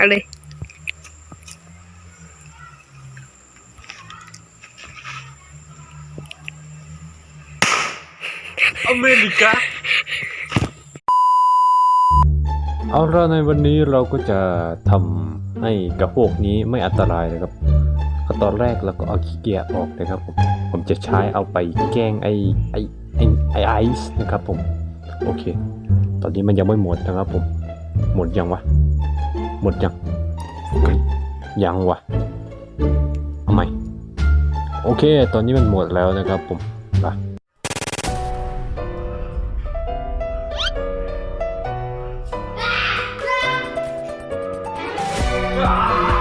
เอาเลยอเมริกาเอาละในวันนี้เราก็จะทำให้กระโปกนี้ไม่อันตรายนะครับก็ตอนแรกเราก็เอาขี้เกียจออกนะครับผมผมจะใช้เอาไปแกล้งไอไอไอไอไอซ์นะครับผม โอเค ตอนนี้มันยังไม่หมดนะครับผม หมดยังวะ หมดยังเฮ้ยยังวะเอาใหม่โอเค ตอนนี้มันหมดแล้วนะครับผมไปอ